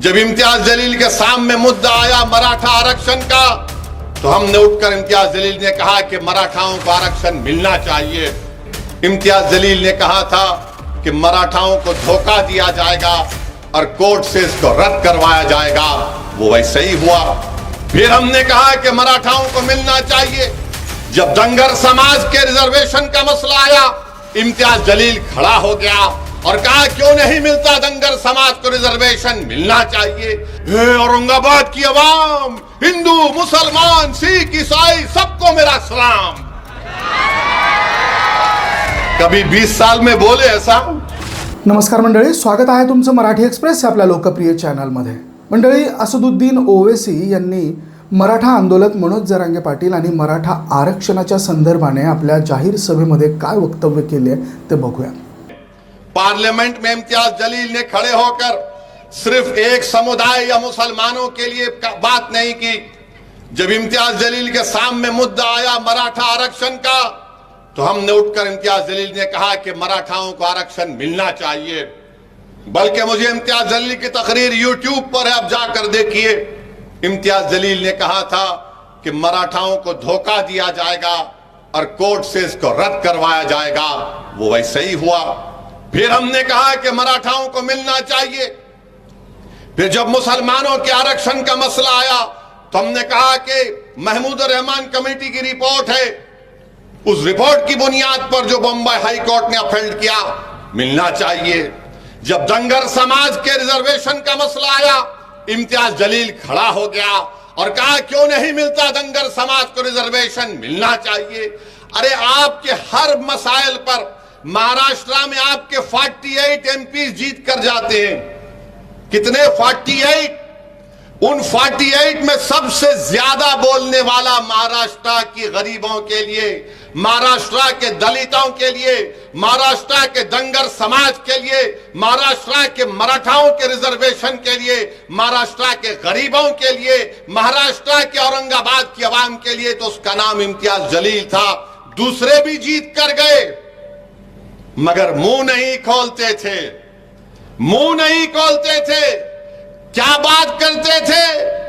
जब इम्तियाज जलील के सामने मुद्दा आया मराठा आरक्षण का तो हमने उठकर इम्तियाज जलील ने कहा कि मराठाओं को आरक्षण मिलना चाहिए इम्तियाज जलील ने कहा था कि मराठाओं को धोखा दिया जाएगा और कोर्ट से इसको रद्द करवाया जाएगा वो वैसे ही हुआ फिर हमने कहा कि मराठाओं को मिलना चाहिए जब दंगर समाज के रिजर्वेशन का मसला आया इम्तियाज जलील खड़ा हो गया और कहा क्यों नहीं मिलता दंगर समाज को रिजर्वेशन मिलना चाहिए। औरंगाबाद की आवाम हिंदू मुसलमान सिख ईसाई सबको मेरा सलाम। कभी 20 साल में बोले ऐसा? नमस्कार मंडळी स्वागत आहे तुमचं मराठी एक्सप्रेस आपल्या लोकप्रिय चॅनलमध्ये. मंडळी असदुद्दीन ओवेसी यांनी मराठा आंदोलक मनोज जरांगे पाटील आणि मराठा आरक्षणाच्या संदर्भाने आपल्या जाहीर सभेमध्ये काय वक्तव्य केले ते बघूया. पार्लियामेंट में इम्तियाज जलील ने खड़े होकर सिर्फ एक समुदाय या मुसलमानों के लिए का- बात नहीं की जब इम्तियाज जलील के सामने मुद्दा आया मराठा आरक्षण का तो हमने उठकर इम्तियाज जलील ने कहा कि मराठाओं को आरक्षण मिलना चाहिए बल्कि मुझे इम्तियाज जलील की तकरीर यूट्यूब पर है आप जाकर देखिए इम्तियाज जलील ने कहा था कि मराठाओं को धोखा दिया जाएगा और कोर्ट से इसको रद्द करवाया जाएगा वो वैसे ही हुआ फिर हमने कहा कि मराठाओं को मिलना चाहिए फिर जब मुसलमानों के आरक्षण का मसला आया तो हमने कहा कि महमूद रहमान कमेटी की रिपोर्ट है उस रिपोर्ट की बुनियाद पर जो बम्बई हाई कोर्ट ने अपहेल्ड किया मिलना चाहिए जब दंगर समाज के रिजर्वेशन का मसला आया इम्तियाज जलील खड़ा हो गया और कहा क्यों नहीं मिलता दंगर समाज को रिजर्वेशन मिलना चाहिए अरे आपके हर मसाइल पर महाराष्ट्र में आपके 48 एमपी जीत कर जाते हैं कितने 48 उन 48 में सबसे ज्यादा बोलने वाला महाराष्ट्र की गरीबों के लिए महाराष्ट्र के दलितों के लिए महाराष्ट्र के दंगर समाज के लिए महाराष्ट्र के मराठाओं के रिजर्वेशन के लिए महाराष्ट्र के गरीबों के लिए महाराष्ट्र के औरंगाबाद की आवाम के लिए तो उसका नाम इम्तियाज जलील था दूसरे भी जीत कर गए मगर मुंह नहीं खोलते थे मुंह नहीं खोलते थे क्या बात करते थे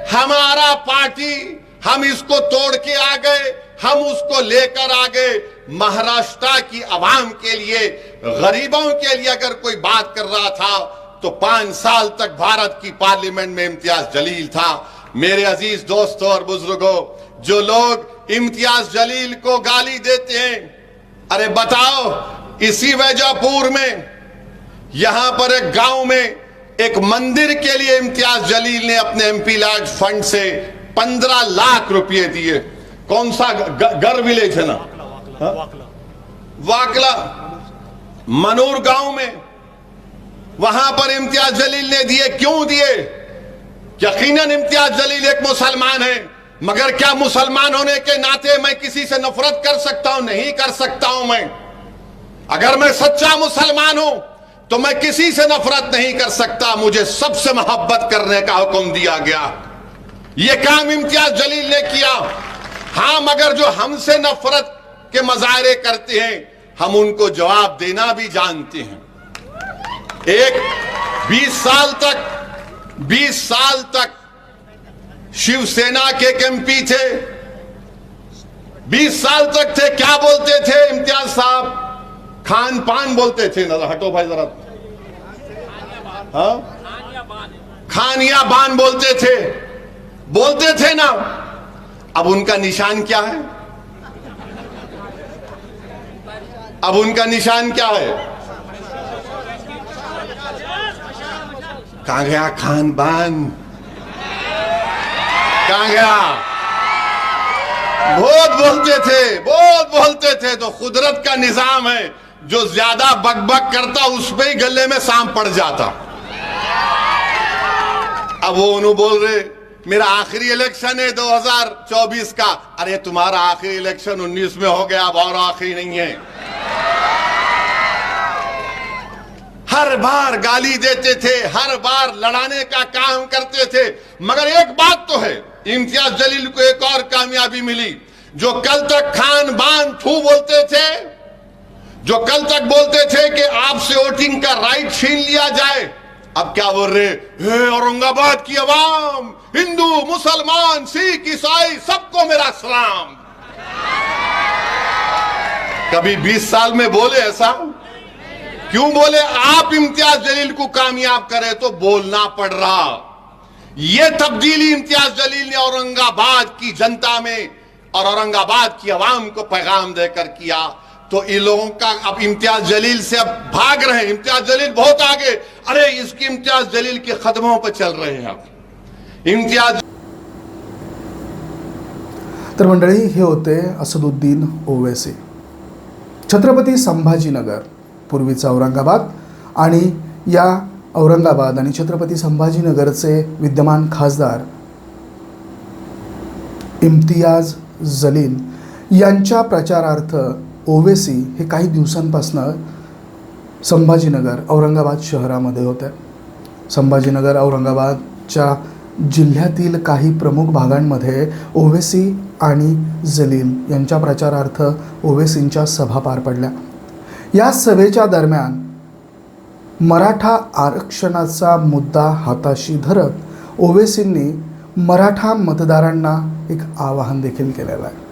हमारा पार्टी हम इसको तोड़ के आ गए हम उसको लेकर आ गए महाराष्ट्र की आवाम के लिए गरीबों के लिए अगर कोई बात कर रहा था तो पांच साल तक भारत की पार्लियामेंट में इम्तियाज जलील था मेरे अजीज दोस्तों और बुजुर्गों जो लोग इम्तियाज जलील को गाली देते हैं अरे बताओ इसी वैजापुर में यहां पर एक गांव में एक मंदिर के लिए इम्तियाज जलील ने अपने एमपी लाज फंड से पंद्रह लाख रुपए दिए कौन सा ग- गर विलेज है ना हाँ? वाकला मनूर गांव में वहां पर इम्तियाज जलील ने दिए क्यों दिए यकीनन इम्तियाज जलील एक मुसलमान है मगर क्या मुसलमान होने के नाते मैं किसी से नफरत कर सकता हूं नहीं कर सकता हूं मैं अगर मैं सच्चा मुसलमान हूं तो मैं किसी से नफरत नहीं कर सकता मुझे सबसे मोहब्बत करने का हुक्म दिया गया यह काम इम्तियाज जलील ने किया हाँ मगर जो हमसे नफरत के मजारे करते हैं हम उनको जवाब देना भी जानते हैं एक 20 साल तक 20 साल तक शिवसेना के एक एमपी थे 20 साल तक थे क्या बोलते थे इम्तियाज साहब खान पान बोलते थे ना हटो भाई जरा। हाँ? खानिया बान बोलते थे। बोलते थे ना अब उनका निशान क्या है? अब उनका निशान क्या है? कहा गया खान बान कहा गया? बहुत बोलते थे बहुत बोलते थे तो कुदरत का निजाम है। जो ज्यादा बकबक करता उस पे ही गले में सांप पड़ जाता अब वो उन्होंने बोल रहे मेरा आखिरी इलेक्शन है 2024 का अरे तुम्हारा आखिरी इलेक्शन 19 में हो गया अब और आखिरी नहीं है हर बार गाली देते थे हर बार लड़ाने का काम करते थे मगर एक बात तो है इम्तियाज जलील को एक और कामयाबी मिली जो कल तक खान बान थू बोलते थे जो कल तक बोलते थे कि आपसे वोटिंग का राइट छीन लिया जाए अब क्या बोल रहे हे औरंगाबाद की आवाम हिंदू मुसलमान सिख ईसाई सबको मेरा सलाम कभी 20 साल में बोले ऐसा क्यों बोले आप इम्तियाज जलील को कामयाब करे तो बोलना पड़ रहा ये तब्दीली इम्तियाज जलील ने औरंगाबाद की जनता में और औरंगाबाद की आवाम को पैगाम देकर किया तो इन लोगों का अब इम्तियाज जलील से अब भाग रहे हैं। इम्तियाज जलील बहुत आगे। अरे इसकी इम्तियाज जलील के कदमों पर चल रहे हैं अब। इम्तियाज तर मंडळी हे होते असदुद्दीन ओवेसी छत्रपती संभाजीनगर पूर्वीचं औरंगाबाद आणि या औरंगाबाद आणि छत्रपती संभाजीनगरचे विद्यमान खासदार इम्तियाज जलील यांच्या प्रचारार्थ ओवेसी हे काही दिवसांपासनं संभाजीनगर औरंगाबाद शहरामध्ये होते. संभाजीनगर औरंगाबादच्या जिल्ह्यातील काही प्रमुख भागांमध्ये ओवेसी आणि जलील यांच्या प्रचारार्थ ओवेसींच्या सभा पार पडल्या. या सभेच्या दरम्यान मराठा आरक्षणाचा मुद्दा हाताशी धरत ओवेसींनी मराठा मतदारांना एक आवाहन देखील केलेलं आहे.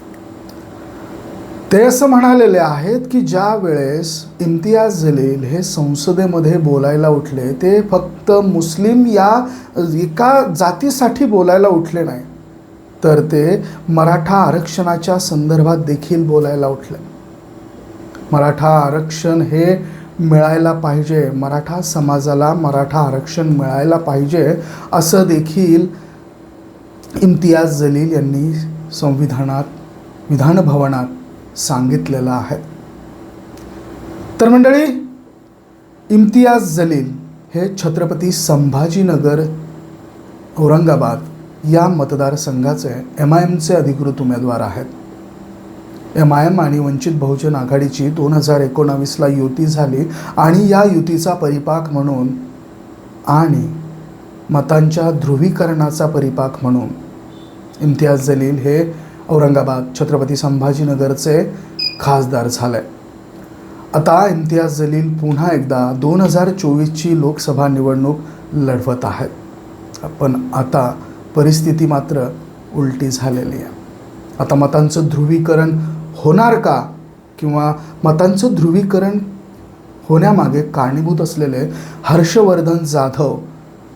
ते असं म्हणालेले आहेत की ज्या वेळेस इम्तियाज जलील हे संसदेमध्ये बोलायला उठले ते फक्त मुस्लिम या एका जातीसाठी बोलायला उठले नाही तर ते मराठा आरक्षणाच्या संदर्भात देखील बोलायला उठले. मराठा आरक्षण हे मिळायला पाहिजे मराठा समाजाला मराठा आरक्षण मिळायला पाहिजे असं देखील इम्तियाज जलील यांनी संविधानात विधानभवनात सांगितलेलं आहे. तर मंडळी इम्तियाज जलील हे छत्रपती संभाजीनगर औरंगाबाद या मतदारसंघाचे एम आय एमचे अधिकृत उमेदवार आहेत. एम आय एम आणि वंचित बहुजन आघाडीची दोन हजार एकोणावीसला युती झाली आणि या युतीचा परिपाक म्हणून आणि मतांच्या ध्रुवीकरणाचा परिपाक म्हणून इम्तियाज जलील हे औरंगाबाद छत्रपती संभाजीनगरचे खासदार झाले. आता इम्तियाज जलील पुन्हा एकदा दोन हजार चोवीसची लोकसभा निवडणूक लढवत आहेत. पण आता परिस्थिती मात्र उलटी झालेली आहे. आता मतांचं ध्रुवीकरण होणार का? किंवा मतांचं ध्रुवीकरण होण्यामागे कारणीभूत असलेले हर्षवर्धन जाधव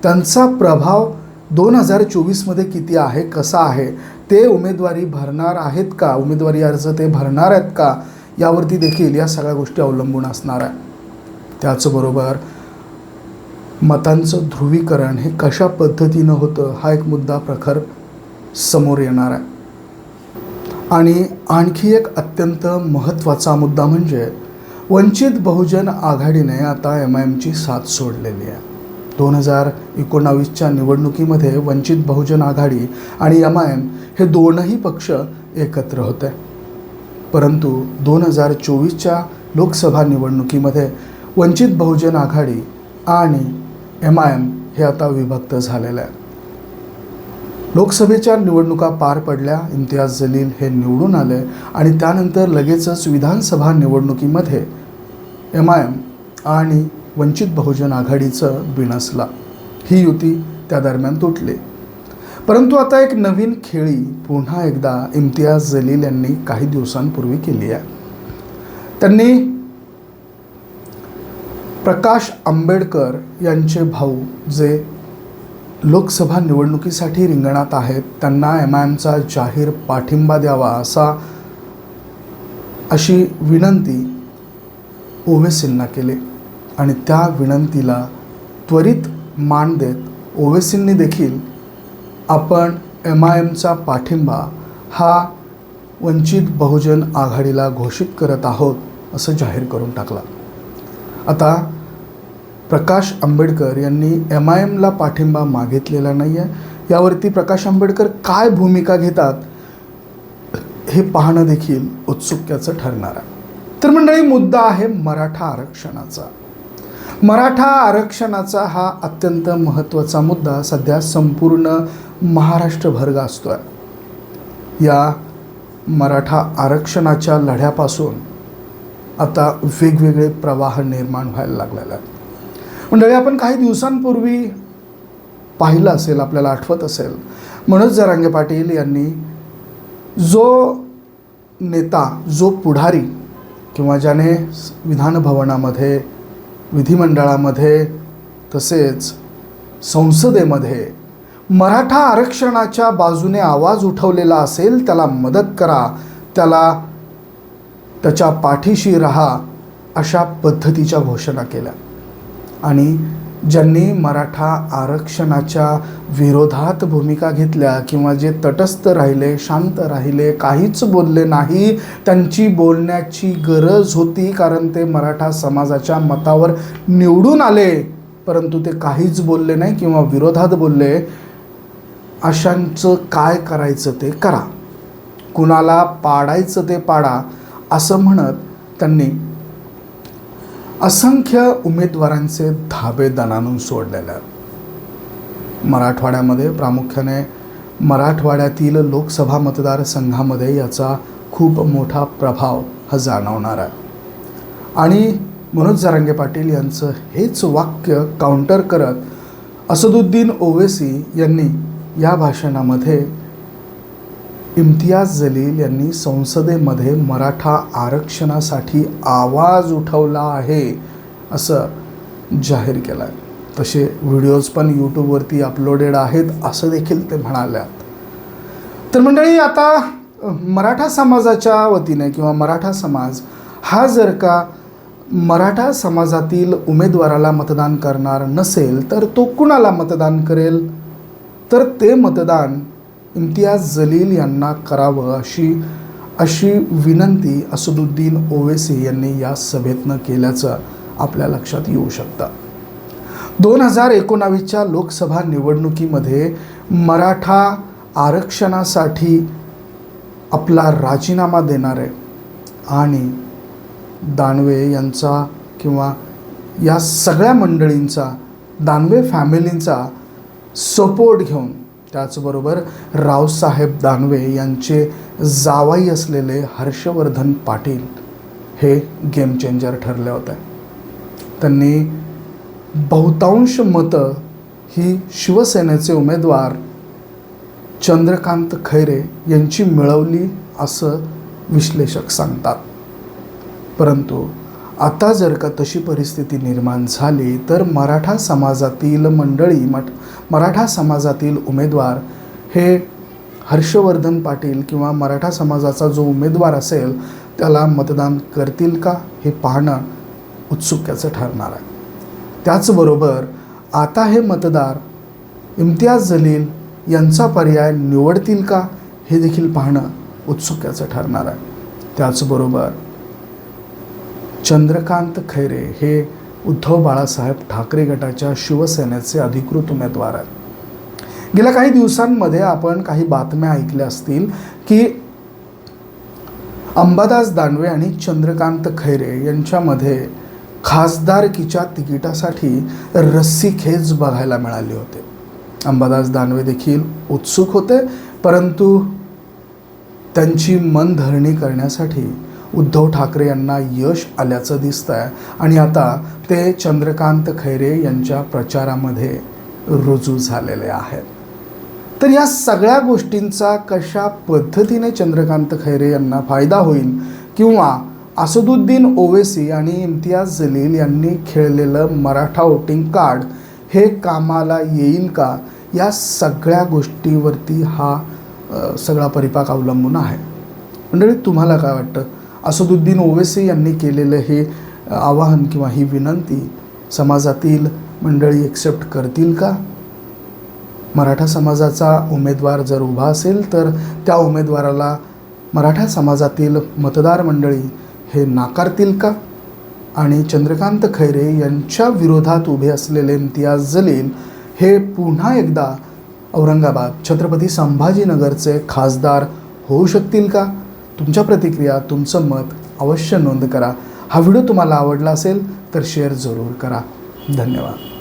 त्यांचा प्रभाव दोन हजार चोवीसमध्ये किती आहे कसा आहे ते उमेदवारी भरणार आहेत का उमेदवारी अर्ज ते भरणार आहेत का यावरती देखील या सगळ्या गोष्टी अवलंबून असणार आहे. त्याचबरोबर मतांचं ध्रुवीकरण हे कशा पद्धतीनं होतं हा एक मुद्दा प्रखर समोर येणार आहे. आणि आणखी एक अत्यंत महत्त्वाचा मुद्दा म्हणजे वंचित बहुजन आघाडीने आता एम आय एमची साथ सोडलेली आहे. दोन हजार एकोणावीसच्या निवडणुकीमध्ये वंचित बहुजन आघाडी आणि एम आय एम हे दोनही पक्ष एकत्र होते. परंतु दोन हजार चोवीसच्या लोकसभा निवडणुकीमध्ये वंचित बहुजन आघाडी आणि एम आय एम हे आता विभक्त झालेलं आहे लोकसभेच्या निवडणुका पार पडल्या इम्तियाज जलील हे निवडून आले आणि त्यानंतर लगेचच विधानसभा निवडणुकीमध्ये एम आय एम आणि वंचित बहुजन आघाडीचं बिणसला ही युती त्या दरम्यान तुटली. परंतु आता एक नवीन खेळी पुन्हा एकदा इम्तियाज जलील यांनी काही दिवसांपूर्वी केली आहे. त्यांनी प्रकाश आंबेडकर यांचे भाऊ जे लोकसभा निवडणुकीसाठी रिंगणात आहेत त्यांना एम आय एमचा जाहीर पाठिंबा द्यावा असा अशी विनंती ओवेसींना केली. आणि त्या विनंतीला त्वरित मान देत ओवेसींनी देखील आपण एम आय एमचा पाठिंबा हा वंचित बहुजन आघाडीला घोषित करत आहोत असं जाहीर करून टाकला. आता प्रकाश आंबेडकर यांनी एम आय एमला पाठिंबा मागितलेला नाही आहे यावरती प्रकाश आंबेडकर काय भूमिका घेतात हे पाहणं देखील उत्सुक्याचं ठरणार आहे. तर मंडळी मुद्दा आहे मराठा आरक्षणाचा. मराठा आरक्षणाचा हा अत्यंत महत्त्वाचा मुद्दा सध्या संपूर्ण महाराष्ट्रभर गाजतो आहे या मराठा आरक्षणाच्या लढ्यापासून आता वेगवेगळे प्रवाह निर्माण व्हायला लागलेले आहेत. मंडळी आपण काही दिवसांपूर्वी पाहिलं असेल आपल्याला आठवत असेल. मनोज जरांगे पाटील यांनी जो नेता जो पुढारी किंवा ज्याने विधानभवनामध्ये विधिमंडळामध्ये तसेच संसदेमध्ये मराठा आरक्षणाच्या बाजूने आवाज उठवलेला असेल त्याला मदत करा त्याला त्याच्या पाठीशी राहा अशा पद्धतीच्या घोषणा केल्या. आणि ज्यांनी मराठा आरक्षणाच्या विरोधात भूमिका घेतल्या किंवा जे तटस्थ राहिले शांत राहिले काहीच बोलले नाही त्यांची बोलण्याची गरज होती कारण ते मराठा समाजाच्या मतावर निवडून आले परंतु ते काहीच बोलले नाही किंवा विरोधात बोलले. अशांचं काय करायचं ते करा. कुणाला पाडायचं ते पाडा असं म्हणत त्यांनी असंख्य उमेदवारांचे धाबे दणानून सोडलेले आहेत. मराठवाड्यामध्ये प्रामुख्याने मराठवाड्यातील लोकसभा मतदारसंघामध्ये याचा खूप मोठा प्रभाव हा जाणवणार आहे. आणि मनोज जारंगे पाटील यांचं हेच वाक्य काउंटर करत असदुद्दीन ओवेसी यांनी या भाषणामध्ये इम्तियाज जलील यांनी संसदेमध्ये मराठा आरक्षणासाठी आवाज उठवला आहे असं जाहीर केलं आहे तसे व्हिडिओज पण यूट्यूबवरती अपलोडेड आहेत असं देखील ते म्हणाल्यात. तर मंडळी आता मराठा समाजाच्या वतीने किंवा मराठा समाज हा जर का मराठा समाजातील उमेदवाराला मतदान करणार नसेल तर तो कुणाला मतदान करेल? तर ते मतदान इम्तियाज जलील यांना करावं अशी अशी विनंती असदुद्दीन ओवेसी यांनी या सभेतनं केल्याचं आपल्या लक्षात येऊ शकतं. दोन हजार एकोणावीसच्या लोकसभा निवडणुकीमध्ये मराठा आरक्षणासाठी आपला राजीनामा देणार आहे आणि दानवे यांचा किंवा या सगळ्या मंडळींचा दानवे फॅमिलींचा सपोर्ट घेऊन त्याचबरोबर रावसाहेब दानवे यांचे जावाई असलेले हर्षवर्धन पाटील हे गेम चेंजर ठरले होते. त्यांनी बहुतांश मतं ही शिवसेनेचे उमेदवार चंद्रकांत खैरे यांची मिळवली असं विश्लेषक सांगतात. परंतु आता जर का तशी परिस्थिती निर्माण झाली तर मराठा समाजातील मंडळी मठ मराठा समाजातील उमेदवार हे हर्षवर्धन पाटील किंवा मराठा समाजाचा जो उमेदवार असेल त्याला मतदान करतील का हे पाहणं उत्सुक्याचं ठरणार आहे. त्याचबरोबर आता हे मतदार इम्तियाज जलील यांचा पर्याय निवडतील का हे देखील पाहणं उत्सुक्याचं ठरणार आहे. त्याचबरोबर चंद्रकांत खैरे हे उद्धव बाळासाहेब ठाकरे गटाच्या शिवसेनेचे अधिकृत उमेदवार आहेत. गेल्या काही दिवसांमध्ये आपण काही बातम्या ऐकल्या असतील की अंबादास दानवे आणि चंद्रकांत खैरे यांच्यामध्ये खासदारकीच्या तिकिटासाठी रस्सीखेच बघायला मिळाली होते. अंबादास दानवे देखील उत्सुक होते परंतु त्यांची मनधरणी करण्यासाठी उद्धव ठाकरे यांना यश आल्याचं दिसतं आहे आणि आता ते चंद्रकांत खैरे यांच्या प्रचारामध्ये रुजू झालेले आहेत. तर या सगळ्या गोष्टींचा कशा पद्धतीने चंद्रकांत खैरे यांना फायदा होईल किंवा असदुद्दीन ओवेसी आणि इम्तियाज जलील यांनी खेळलेलं मराठा वोटिंग कार्ड हे कामाला येईल का? या सगळ्या गोष्टीवरती हा सगळा परिपाक अवलंबून आहे. मंडळी तुम्हाला काय वाटतं? असदुद्दीन ओवेसी यांनी केलेलं हे आवाहन किंवा ही विनंती समाजातील मंडळी एक्सेप्ट करतील का? मराठा समाजाचा उमेदवार जर उभा असेल तर त्या उमेदवाराला मराठा समाजातील मतदार मंडळी हे नाकारतील का? आणि चंद्रकांत खैरे यांच्या विरोधात उभे असलेले इम्तियाज जलील हे पुन्हा एकदा औरंगाबाद छत्रपती संभाजीनगरचे खासदार होऊ शकतील का? तुमच्या प्रतिक्रिया तुमचं मत अवश्य नोंद करा. हा व्हिडिओ तुम्हाला आवडला असेल तर शेअर जरूर करा. धन्यवाद.